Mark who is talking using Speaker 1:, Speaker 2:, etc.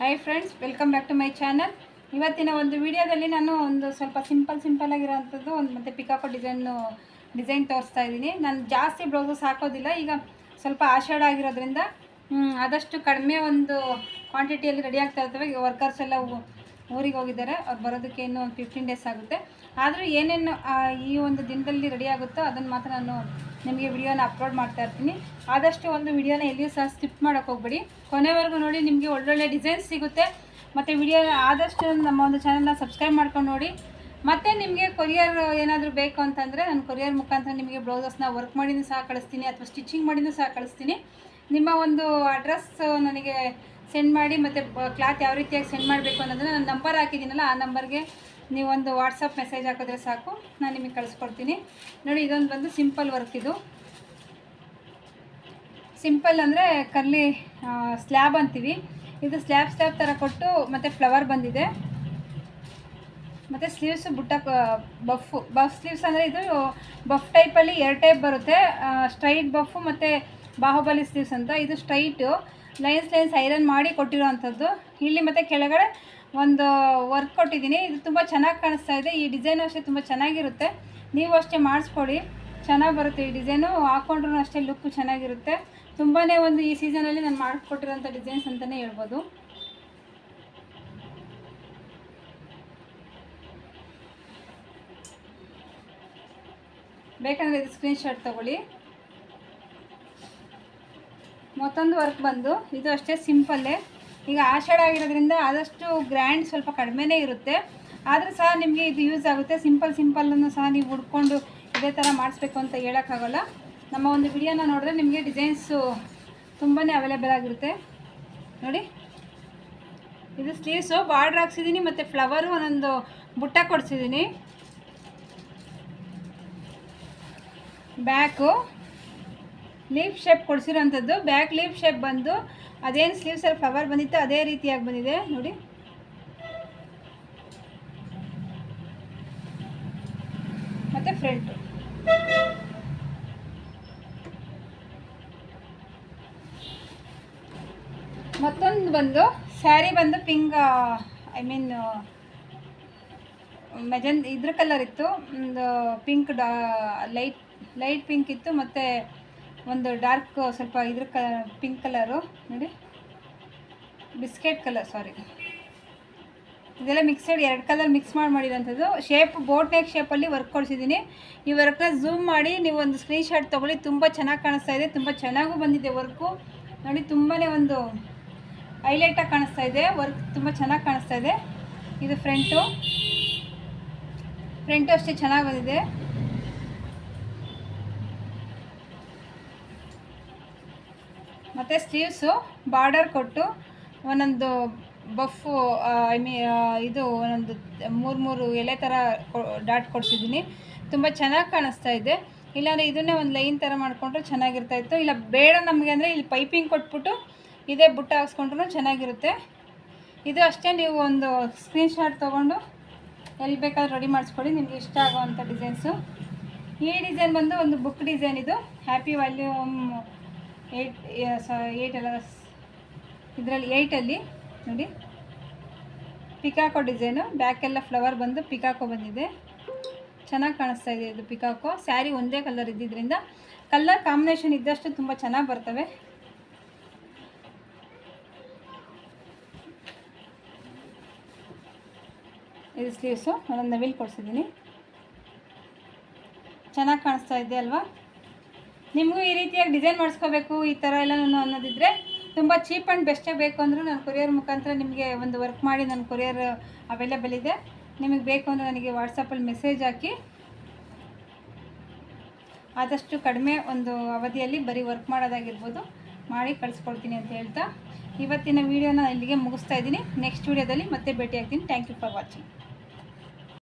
Speaker 1: Hi friends welcome back to my channel ಇವತ್ತಿನ ಒಂದು ವಿಡಿಯೋದಲ್ಲಿ ನಾನು ಒಂದು ಸ್ವಲ್ಪ ಸಿಂಪಲ್ ಸಿಂಪಲ್ ಆಗಿರೋವಂಥದ್ದು, ಒಂದು ಮತ್ತು ಪಿಕಾಕೋ ಡಿಸೈನು ಡಿಸೈನ್ ತೋರಿಸ್ತಾ ಇದ್ದೀನಿ. ನಾನು ಜಾಸ್ತಿ ಬ್ಲೌಸಸ್ ಹಾಕೋದಿಲ್ಲ, ಈಗ ಸ್ವಲ್ಪ ಆಷಾಢ ಆಗಿರೋದ್ರಿಂದ ಆದಷ್ಟು ಕಡಿಮೆ ಒಂದು ಕ್ವಾಂಟಿಟಿಯಲ್ಲಿ ರೆಡಿ ಆಗ್ತಾ ಇರ್ತವೆ. ವರ್ಕರ್ಸ್ ಎಲ್ಲ ಊರಿಗೆ ಹೋಗಿದ್ದಾರೆ. ಅವ್ರು ಬರೋದಕ್ಕೆ ಇನ್ನೂ ಒಂದು ಫಿಫ್ಟೀನ್ ಡೇಸ್ ಆಗುತ್ತೆ. ಆದರೂ ಏನೇನು ಈ ಒಂದು ದಿನದಲ್ಲಿ ರೆಡಿ ಆಗುತ್ತೋ ಅದನ್ನು ಮಾತ್ರ ನಾನು ನಿಮಗೆ ವಿಡಿಯೋನ ಅಪ್ಲೋಡ್ ಮಾಡ್ತಾ ಇರ್ತೀನಿ. ಆದಷ್ಟು ಒಂದು ವಿಡಿಯೋನ ಎಲ್ಲಿಯೂ ಸಹ ಸ್ಕಿಪ್ ಮಾಡೋಕ್ಕೆ ಹೋಗ್ಬೇಡಿ. ಕೊನೆವರೆಗೂ ನೋಡಿ, ನಿಮಗೆ ಒಳ್ಳೊಳ್ಳೆ ಡಿಸೈನ್ಸ್ ಸಿಗುತ್ತೆ. ಮತ್ತು ವಿಡಿಯೋ ಆದಷ್ಟು ನಮ್ಮ ಒಂದು ಚಾನಲ್ನ ಸಬ್ಸ್ಕ್ರೈಬ್ ಮಾಡ್ಕೊಂಡು ನೋಡಿ. ಮತ್ತು ನಿಮಗೆ ಕೊರಿಯರ್ ಏನಾದರೂ ಬೇಕು ಅಂತಂದರೆ ನಾನು ಕೊರಿಯರ್ ಮುಖಾಂತರ ನಿಮಗೆ ಬ್ಲೌಸಸ್ನ ವರ್ಕ್ ಮಾಡಿನೂ ಸಹ ಕಳಿಸ್ತೀನಿ, ಅಥವಾ ಸ್ಟಿಚಿಂಗ್ ಮಾಡಿನೂ ಸಹ ಕಳಿಸ್ತೀನಿ. ನಿಮ್ಮ ಒಂದು ಅಡ್ರೆಸ್ ನನಗೆ ಸೆಂಡ್ ಮಾಡಿ ಮತ್ತು ಕ್ಲಾತ್ ಯಾವ ರೀತಿಯಾಗಿ ಸೆಂಡ್ ಮಾಡಬೇಕು ಅನ್ನೋದನ್ನು ನಾನು ನಂಬರ್ ಹಾಕಿದ್ದೀನಲ್ಲ, ಆ ನಂಬರ್ಗೆ ನೀವೊಂದು ವಾಟ್ಸಪ್ ಮೆಸೇಜ್ ಹಾಕಿದ್ರೆ ಸಾಕು, ನಾನು ನಿಮಗೆ ಕಳಿಸ್ಕೊಡ್ತೀನಿ. ನೋಡಿ, ಇದೊಂದು ಬಂದು ಸಿಂಪಲ್ ವರ್ಕ್ ಇದು. ಸಿಂಪಲ್ ಅಂದರೆ ಕರ್ಲಿ ಸ್ಲ್ಯಾಬ್ ಅಂತೀವಿ. ಇದು ಸ್ಲ್ಯಾಬ್ ಸ್ಲ್ಯಾಬ್ ಥರ ಕೊಟ್ಟು ಮತ್ತು ಫ್ಲವರ್ ಬಂದಿದೆ. ಮತ್ತು ಸ್ಲೀವ್ಸು ಬುಟ್ಟ ಬಫ್ಫು ಬಫ್ ಸ್ಲೀವ್ಸ್ ಅಂದರೆ ಇದು ಬಫ್ ಟೈಪಲ್ಲಿ ಎರಡು ಟೈಪ್ ಬರುತ್ತೆ. ಸ್ಟ್ರೈಟ್ ಬಫ್ಫು ಮತ್ತು ಬಾಹುಬಲಿ ಸ್ಲೀವ್ಸ್ ಅಂತ. ಇದು ಸ್ಟ್ರೈಟು ಲೈನ್ಸ್ ಲೈನ್ಸ್ ಐರನ್ ಮಾಡಿ ಕೊಟ್ಟಿರೋ ಅಂಥದ್ದು ಇಲ್ಲಿ ಮತ್ತು ಕೆಳಗಡೆ ಒಂದು ವರ್ಕ್ ಕೊಟ್ಟಿದ್ದೀನಿ. ಇದು ತುಂಬ ಚೆನ್ನಾಗಿ ಕಾಣಿಸ್ತಾ ಇದೆ. ಈ ಡಿಸೈನು ಅಷ್ಟೇ ತುಂಬ ಚೆನ್ನಾಗಿರುತ್ತೆ. ನೀವು ಅಷ್ಟೇ ಮಾಡಿಸ್ಕೊಡಿ ಚೆನ್ನಾಗಿ ಬರುತ್ತೆ ಈ ಡಿಸೈನು. ಹಾಕೊಂಡ್ರೂ ಅಷ್ಟೇ ಲುಕ್ಕು ಚೆನ್ನಾಗಿರುತ್ತೆ. ತುಂಬಾ ಒಂದು ಈ ಸೀಸನಲ್ಲಿ ನಾನು ಮಾಡಿಕೊಟ್ಟಿರೋಂಥ ಡಿಸೈನ್ಸ್ ಅಂತಲೇ ಹೇಳ್ಬೋದು. ಬೇಕಂದರೆ ಇದು ಸ್ಕ್ರೀನ್ಶಾಟ್ ತೊಗೊಳ್ಳಿ. ಮತ್ತೊಂದು ವರ್ಕ್ ಬಂದು, ಇದು ಅಷ್ಟೇ ಸಿಂಪಲ್ಲೇ ಈಗ ಆಷಾಢ ಆಗಿರೋದ್ರಿಂದ ಆದಷ್ಟು ಗ್ರ್ಯಾಂಡ್ ಸ್ವಲ್ಪ ಕಡಿಮೆನೇ ಇರುತ್ತೆ. ಆದರೂ ಸಹ ನಿಮಗೆ ಇದು ಯೂಸ್ ಆಗುತ್ತೆ. ಸಿಂಪಲ್ ಸಿಂಪಲನ್ನು ಸಹ ನೀವು ಹುಡ್ಕೊಂಡು ಇದೇ ಥರ ಮಾಡಿಸ್ಬೇಕು ಅಂತ ಹೇಳೋಕ್ಕಾಗಲ್ಲ. ನಮ್ಮ ಒಂದು ವಿಡಿಯೋನ ನೋಡಿದ್ರೆ ನಿಮಗೆ ಡಿಸೈನ್ಸು ತುಂಬಾ ಅವೈಲೇಬಲ್ ಆಗಿರುತ್ತೆ. ನೋಡಿ. ಇದು ಸ್ಲೀವ್ಸು ಬಾರ್ಡ್ರ್ ಹಾಕ್ಸಿದ್ದೀನಿ ಮತ್ತು ಫ್ಲವರು ಒಂದೊಂದು ಬುಟ್ಟ ಕೊಡಿಸಿದ್ದೀನಿ ಬ್ಯಾಕು ಲೀಫ್ ಶೇಪ್ ಕೊಡಿಸಿರೋಂಥದ್ದು. ಬ್ಯಾಕ್ ಲೀಫ್ ಶೇಪ್ ಬಂದು ಅದೇನು ಸ್ಲೀವ್ಸಲ್ಲಿ ಫ್ಲವರ್ ಬಂದಿತ್ತು ಅದೇ ರೀತಿಯಾಗಿ ಬಂದಿದೆ. ನೋಡಿ. ಮತ್ತು ಫ್ರಂಟು ಮತ್ತೊಂದು ಬಂದು ಸ್ಯಾರಿ ಬಂದು ಪಿಂಕ್ ಐ ಮೀನ್ ಮೆಜನ್ ಇದ್ರ ಕಲರ್ ಇತ್ತು. ಒಂದು ಪಿಂಕ್ ಡಾ ಲೈಟ್ ಲೈಟ್ ಪಿಂಕ್ ಇತ್ತು. ಮತ್ತು ಒಂದು ಡಾರ್ಕ್ ಸ್ವಲ್ಪ ಇದ್ರ ಕ, ಪಿಂಕ್ ಕಲರು, ನೋಡಿ. Biscuit colour, sorry. ಇದೆಲ್ಲ ಮಿಕ್ಸೆಡ್, ಎರಡು ಕಲರ್ ಮಿಕ್ಸ್ ಮಾಡಿ ಮಾಡಿರೋಂಥದ್ದು. ಶೇಪ್, ಬೋಟ್ ನೆಕ್ ಶೇಪಲ್ಲಿ ವರ್ಕ್ ಕೊಡಿಸಿದ್ದೀನಿ. ಈ ವರ್ಕ್ನ ಝೂಮ್ ಮಾಡಿ, ನೀವು ಒಂದು ಸ್ಕ್ರೀನ್ಶಾಟ್ ತೊಗೊಳ್ಳಿ. ತುಂಬ ಚೆನ್ನಾಗಿ ಕಾಣಿಸ್ತಾ ಇದೆ. ತುಂಬ ಚೆನ್ನಾಗೂ ಬಂದಿದೆ ವರ್ಕು. ನೋಡಿ ತುಂಬಾ ಒಂದು ಹೈಲೈಟಾಗಿ ಕಾಣಿಸ್ತಾ ಇದೆ. ವರ್ಕ್ ತುಂಬ ಚೆನ್ನಾಗಿ ಕಾಣಿಸ್ತಾ ಇದೆ. ಇದು ಫ್ರಂಟು. ಫ್ರಂಟು ಅಷ್ಟೇ ಚೆನ್ನಾಗಿ ಬಂದಿದೆ. ಮತ್ತು ಸ್ಲೀವ್ಸು ಬಾರ್ಡರ್ ಕೊಟ್ಟು ಒಂದೊಂದು ಬಫು ಐ ಮೀ ಇದು ಒಂದೊಂದು ಮೂರು ಮೂರು ಎಲೆ ಥರ ಡಾಟ್ ಕೊಡಿಸಿದ್ದೀನಿ. ತುಂಬ ಚೆನ್ನಾಗಿ ಕಾಣಿಸ್ತಾ ಇದೆ. ಇಲ್ಲಾಂದರೆ ಇದನ್ನೇ ಒಂದು ಲೈನ್ ಥರ ಮಾಡಿಕೊಂಡ್ರೆ ಚೆನ್ನಾಗಿರ್ತಾ ಇತ್ತು. ಇಲ್ಲ, ಬೇಡ ನಮಗೆ ಅಂದರೆ ಇಲ್ಲಿ ಪೈಪಿಂಗ್ ಕೊಟ್ಬಿಟ್ಟು ಇದೇ ಬುಟ್ಟ ಹಾಕ್ಸ್ಕೊಂಡ್ರೂ ಚೆನ್ನಾಗಿರುತ್ತೆ. ಇದು ಅಷ್ಟೇ ನೀವು ಒಂದು ಸ್ಕ್ರೀನ್ಶಾಟ್ ತೊಗೊಂಡು ಎಲ್ಲಿ ಬೇಕಾದ್ರೂ ರೆಡಿ ಮಾಡಿಸ್ಕೊಳ್ಳಿ. ನಿಮಗೆ ಇಷ್ಟ ಆಗುವಂಥ ಡಿಸೈನ್ಸು ಈ ಡಿಸೈನ್ ಬಂದು ಒಂದು ಬುಕ್ ಡಿಸೈನ್ ಇದು. ಹ್ಯಾಪಿ ವಾಲ್ಯೂಮ್ ಏಯ್ಟ್ ಏಯ್ಟ್ ಅಲ್ಲ. ಇದರಲ್ಲಿ ಏಯ್ಟಲ್ಲಿ ನೋಡಿ. ಪಿಕಾಕೋ ಡಿಸೈನು ಬ್ಯಾಕೆಲ್ಲ ಫ್ಲವರ್ ಬಂದು ಪಿಕಾಕೋ ಬಂದಿದೆ. ಚೆನ್ನಾಗಿ ಕಾಣಿಸ್ತಾ ಇದೆ ಇದು ಪಿಕಾಕೋ ಸ್ಯಾರಿ ಒಂದೇ ಕಲರ್ ಇದ್ದಿದ್ದರಿಂದ ಕಲರ್ ಕಾಂಬಿನೇಷನ್ ಇದ್ದಷ್ಟು ತುಂಬ ಚೆನ್ನಾಗಿ ಬರ್ತವೆ. ಇದು ಸ್ಲೀವ್ಸು ನಾನು ನವಿಲ್ ಕೊಡಿಸಿದ್ದೀನಿ. ಚೆನ್ನಾಗಿ ಕಾಣಿಸ್ತಾ ಇದೆ ಅಲ್ವಾ? ನಿಮಗೂ ಈ ರೀತಿಯಾಗಿ ಡಿಸೈನ್ ಮಾಡಿಸ್ಕೋಬೇಕು ಈ ಥರ ನಾನು ಅನ್ನೋದಿದ್ರೆ ತುಂಬ ಚೀಪ್ ಆ್ಯಂಡ್ ಬೆಸ್ಟೇ ಬೇಕು ಅಂದರೂ ನಾನು ಕೊರಿಯರ್ ಮುಖಾಂತರ ನಿಮಗೆ ಒಂದು ವರ್ಕ್ ಮಾಡಿ ನನ್ನ ಕೊರಿಯರ್ ಅವೈಲೇಬಲ್ ಇದೆ. ನಿಮಗೆ ಬೇಕು ಅಂದರೆ ನನಗೆ ವಾಟ್ಸಪ್ಪಲ್ಲಿ ಮೆಸೇಜ್ ಹಾಕಿ. ಆದಷ್ಟು ಕಡಿಮೆ ಒಂದು ಅವಧಿಯಲ್ಲಿ ಬರೀ ವರ್ಕ್ ಮಾಡೋದಾಗಿರ್ಬೋದು. ಮಾಡಿ ಕಳಿಸ್ಕೊಡ್ತೀನಿ ಅಂತ ಹೇಳ್ತಾ. ಇವತ್ತಿನ ವೀಡಿಯೋನ ಇಲ್ಲಿಗೆ ಮುಗಿಸ್ತಾ ಇದ್ದೀನಿ. ನೆಕ್ಸ್ಟ್ ವೀಡಿಯೋದಲ್ಲಿ ಮತ್ತೆ ಭೇಟಿ ಆಗ್ತೀನಿ ಥ್ಯಾಂಕ್ ಯು ಫಾರ್ ವಾಚಿಂಗ್